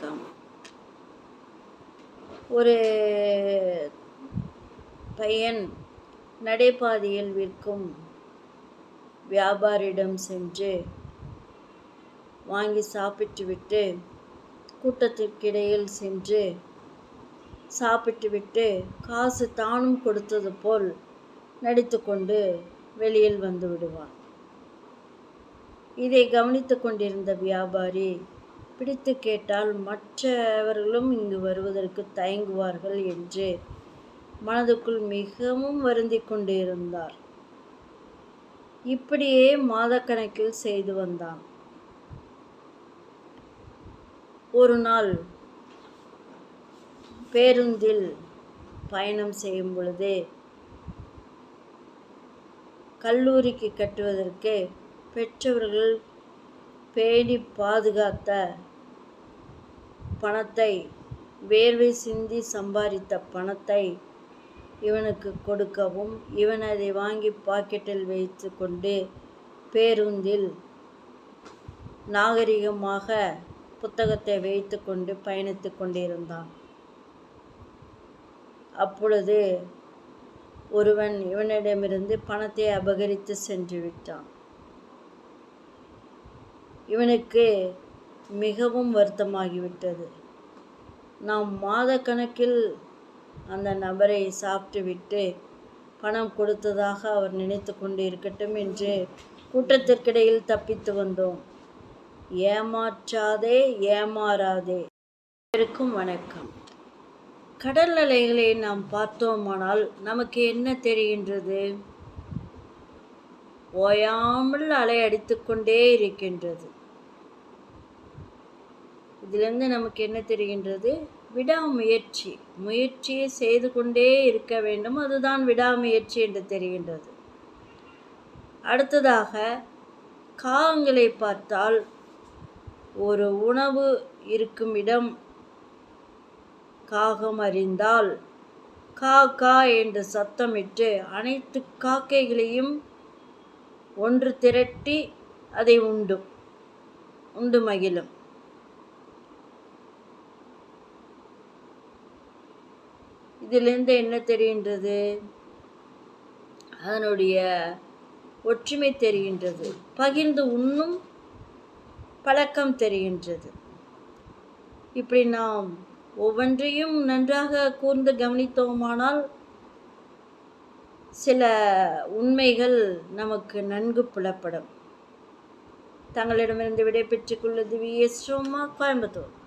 வணக்கம் ஒரு பையன் நடைபாதையில் விற்கும் வியாபாரியிடம் சென்று வாங்கி சாப்பிட்டுவிட்டு கூட்டத்திற்கிடையில் சென்று சாப்பிட்டுவிட்டு காசு தானும் கொடுத்தது போல் நடித்து கொண்டு வெளியில் வந்து விடுவான். இதை கவனித்து கொண்டிருந்த வியாபாரி பிடித்து கேட்டால் மற்றவர்களும் இங்கு வருவதற்கு தயங்குவார்கள் என்று மனதுக்குள் மிகவும் வருந்தி கொண்டிருந்தார். இப்படியே மாதக்கணக்கில் செய்து வந்தான். ஒரு நாள் பேருந்தில் பயணம் செய்யும் பொழுதே கல்லூரிக்கு கட்டுவதற்கு பெற்றவர்கள் பேணி பாதுகாத்த பணத்தை வேர்வை சிந்தி சம்பாதித்த பணத்தை இவனுக்கு கொடுக்கவும் இவன் அதை வாங்கி பாக்கெட்டில் வைத்து கொண்டு பேருந்தில் நாகரிகமாக புத்தகத்தை வைத்து கொண்டு பயணித்து கொண்டிருந்தான். அப்பொழுது ஒருவன் இவனிடமிருந்து பணத்தை அபகரித்து சென்று விட்டான். இவனுக்கு மிகவும் வருத்தமாகிவிட்டது. நாம் மாதக்கணக்கில் அந்த நபரை சாப்பிட்டுவிட்டு பணம் கொடுத்ததாக அவர் நினைத்து கொண்டு இருக்கட்டும் என்று கூட்டத்திற்கிடையில் தப்பித்து வந்தோம். ஏமாற்றாதே ஏமாறாதே. இருக்கும் வணக்கம். கடல் அலைகளை நாம் பார்த்தோமானால் நமக்கு என்ன தெரிகின்றது? ஓயாமல் அலை அடித்துக்கொண்டே இருக்கின்றது. இதிலிருந்து நமக்கு என்ன தெரிகின்றது? விடாமுயற்சி. முயற்சியை செய்து கொண்டே இருக்க வேண்டும். அதுதான் விடாமுயற்சி என்று தெரிகின்றது. அடுத்ததாக காகங்களை பார்த்தால் ஒரு உணவு இருக்கும் இடம் காகம் அறிந்தால் கா கா என்று சத்தமிட்டு அனைத்து காக்கைகளையும் ஒன்று திரட்டி அதை உண்டும் உண்டு மகிழும். இதிலிருந்து என்ன தெரிகின்றது? அதனுடைய ஒற்றுமை தெரிகின்றது. பகிர்ந்து உண்ணும் பழக்கம் தெரிகின்றது. இப்படி நாம் ஒவ்வொன்றையும் நன்றாக கூர்ந்து கவனித்தோமானால் சில உண்மைகள் நமக்கு நன்கு புலப்படும். தங்களிடமிருந்து விடை பெற்றுக்கொள்வது வி எஸ் ரோமா கோயம்புத்தூர்.